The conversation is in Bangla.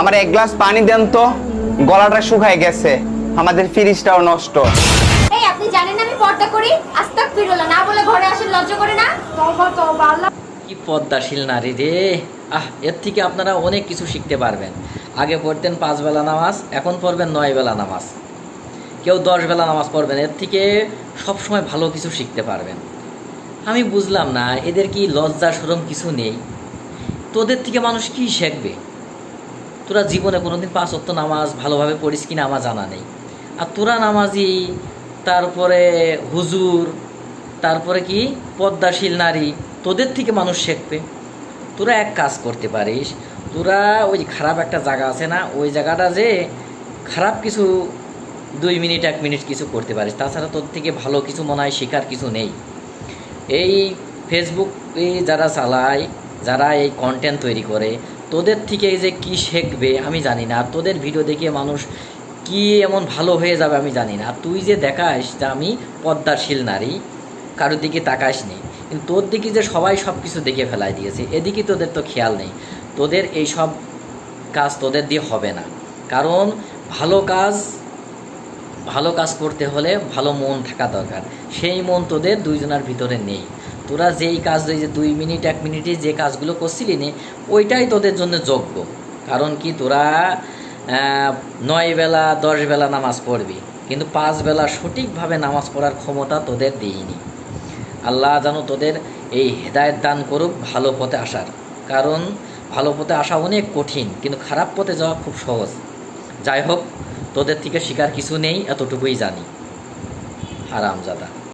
আমার এক গ্লাস পানি দেন তো গলাটা শুকায় গেছে আমাদের ফ্রিজটাও নষ্ট। এই আপনি জানেন না আমি পর্দা করি? আস্তাক ফিরোলা না বলে ঘরে আসেন লজ্জা করে না? তবা তবা আল্লাহ কি পদ্মাশীল নারী রে। আহ এর থেকে আপনারা অনেক কিছু শিখতে পারবেন। আগে পড়তেন পাঁচ বেলা নামাজ এখন পড়বেন নয় বেলা নামাজ। কেউ দশ বেলা নামাজ পড়বেন এর থেকে সবসময় ভালো কিছু শিখতে পারবেন। আমি বুঝলাম না এদের কি লজ্জা সরম কিছু নেই? তোদের থেকে মানুষ কি শিখবে? তোরা জীবনে কোনোদিন পাঁচ অক্ত নামাজ ভালোভাবে পড়িস কিনা আমার জানা নেই। আর তোরা নামাজি, তারপরে হুজুর, তারপরে কি? পদ্মাশীল নারী, তোদের থেকে মানুষ শিখবে। তোরা এক কাজ করতে পারিস, তোরা ওই খারাপ একটা জায়গা আছে না, ওই জায়গাটা যে খারাপ কিছু দুই মিনিট, এক মিনিট কিছু করতে পারিস, তাছাড়া তোর থেকে ভালো কিছু মনে হয় শেখার কিছু নেই। এই ফেসবুক যারা চালায়, যারা এই কন্টেন্ট তৈরি করে তোদের থেকে যে কি শিখবে, আমি জানি না। আর তোদের ভিডিও দেখে মানুষ কি এমন ভালো হয়ে যাবে আমি জানি না। আর তুই যে দেখাস যে আমি পদ্মাশীল নারী, কারোর দিকে তাকাস নি কিন্তু তোর দিকে যে সবাই সব কিছু দেখে ফেলাই দিয়েছে, এদিকে তোদের তো খেয়াল নেই। তোদের এই সব কাজ তোদের দিয়ে হবে না। কারণ ভালো কাজ ভালো কাজ করতে হলে ভালো মন থাকা দরকার। সেই মন তোদের দুইজনের ভিতরে নেই। তোরা যেই কাজ, ওই যে দুই মিনিট, এক মিনিটে যে কাজগুলো করছিলি নে, ওইটাই তোদের জন্য যোগ্য। কারণ কি, তোরা নয় বেলা, দশ বেলা নামাজ পড়বি, কিন্তু পাঁচ বেলা সঠিকভাবে নামাজ পড়ার ক্ষমতা তোদের দিইনি। আল্লাহ যেন তোদের এই হেদায়ত দান করুক ভালো পথে আসার। কারণ ভালো পথে আসা অনেক কঠিন, কিন্তু খারাপ পথে যাওয়া খুব সহজ। যাই হোক, তোদের থেকে শিকার কিছু নেই, এতটুকুই জানি। হারামজাদা।